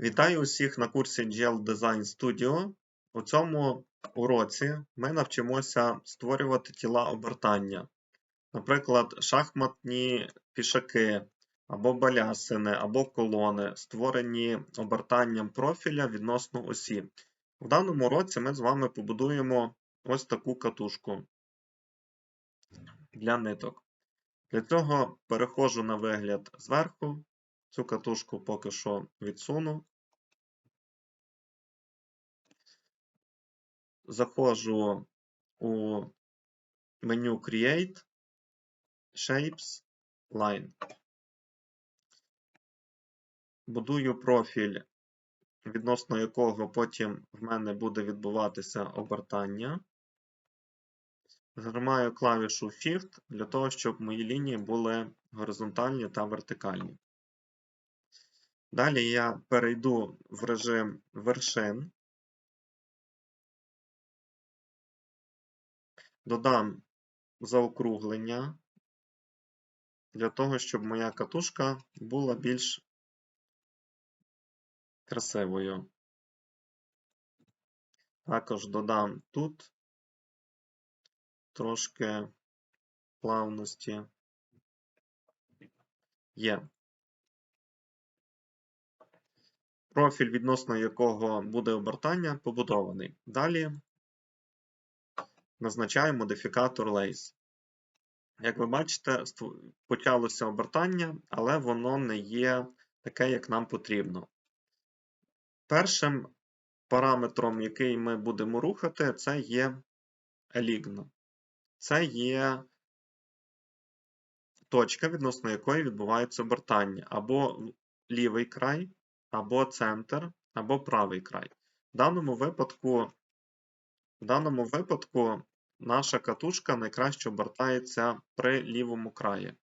Вітаю усіх на курсі GL Design Studio. У цьому уроці ми навчимося створювати тіла обертання. Наприклад, шахматні пішаки, або балясини, або колони, створені обертанням профіля відносно осі. В даному уроці ми з вами побудуємо ось таку катушку для ниток. Для цього переходжу на вигляд зверху. Цю катушку поки що відсуну. Заходжу у меню Create, Shapes, Line. Будую профіль, відносно якого потім в мене буде відбуватися обертання. Зажимаю клавішу Shift для того, щоб мої лінії були горизонтальні та вертикальні. Далі я перейду в режим вершин. Додам заокруглення для того, щоб моя катушка була більш красивою. Також додам тут трошки плавності. Є. Профіль, відносно якого буде обертання, побудований. Далі назначаю модифікатор Lace. Як ви бачите, почалося обертання, але воно не є таке, як нам потрібно. Першим параметром, який ми будемо рухати, це є елігно. Це є точка, відносно якої відбувається обертання, або лівий край, або центр, або правий край. В даному випадку, в даному випадку наша катушка найкраще обертається при лівому краї.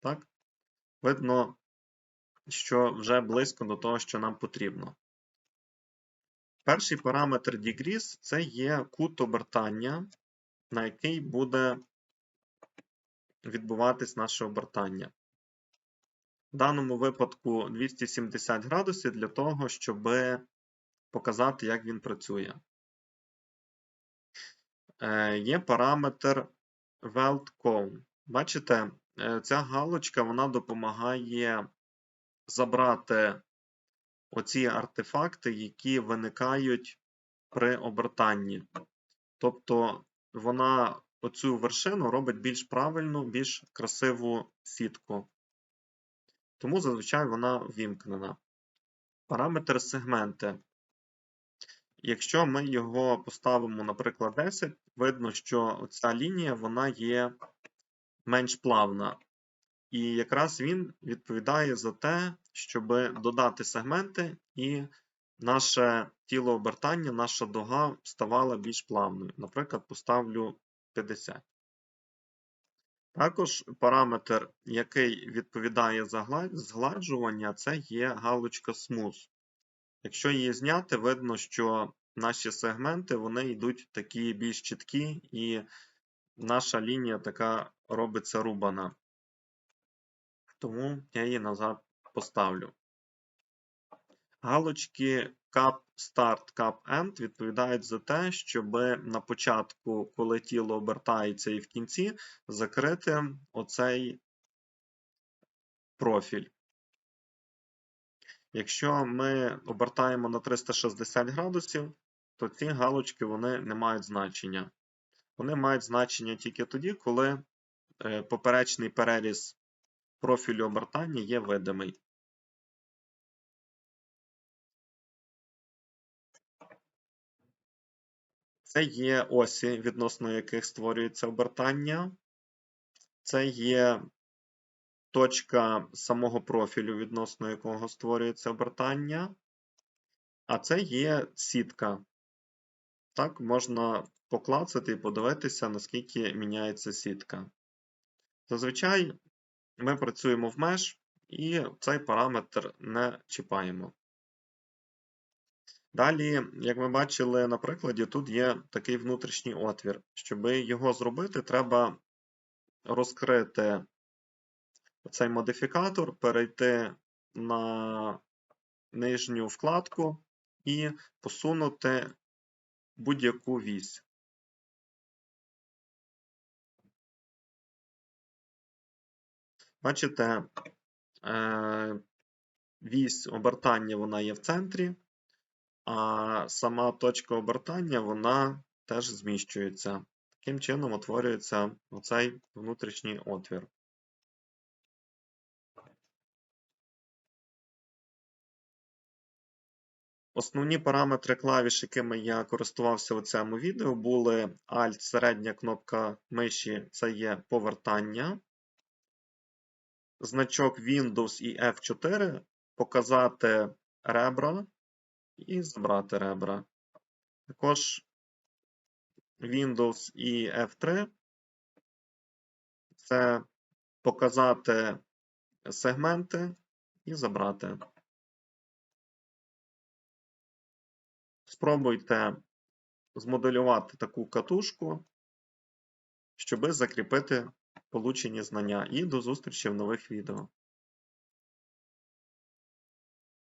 Так? Видно, що вже близько до того, що нам потрібно. Перший параметр degrees – це є кут обертання, на який буде відбуватись наше обертання. В даному випадку 270 градусів для того, щоб показати, як він працює. Е, є параметр Weld Cone. Бачите, е, ця галочка вона допомагає забрати оці артефакти, які виникають при обертанні. Тобто вона оцю вершину робить більш правильну, більш красиву сітку. Тому зазвичай вона вімкнена. Параметр сегменти. Якщо ми його поставимо, наприклад, 10, видно, що ця лінія вона є менш плавна. І якраз він відповідає за те, щоб додати сегменти, і наше тіло обертання, наша дога ставала більш плавною. Наприклад, поставлю 50. Також параметр, який відповідає за згладжування, це є галочка Smooth. Якщо її зняти, видно, що наші сегменти вони йдуть такі більш чіткі, і наша лінія така робиться рубана. Тому я її назад поставлю. Галочки Cap Start, Cap End відповідають за те, щоб на початку, коли тіло обертається і в кінці, закрити оцей профіль. Якщо ми обертаємо на 360 градусів, то ці галочки вони не мають значення. Вони мають значення тільки тоді, коли е, поперечний переріз профілю обертання є видимий. Це є осі, відносно яких створюється обертання. Це є точка самого профілю, відносно якого створюється обертання. А це є сітка. Так, можна поклацати і подивитися, наскільки міняється сітка. Зазвичай ми працюємо в меж і цей параметр не чіпаємо. Далі, як ми бачили на прикладі, тут є такий внутрішній отвір. Щоб його зробити, треба розкрити цей модифікатор, перейти на нижню вкладку і посунути будь-яку вісь. Бачите, е, вісь обертання вона є в центрі, а сама точка обертання вона теж зміщується. Таким чином утворюється оцей внутрішній отвір. Основні параметри клавіш, якими я користувався у цьому відео, були Alt, середня кнопка миші це є повертання. Значок Windows і F4 показати ребра і забрати ребра. Також Windows і F3 це показати сегменти і забрати. Спробуйте змоделювати таку катушку, щоби закріпити получені знання. І до зустрічі в нових відео.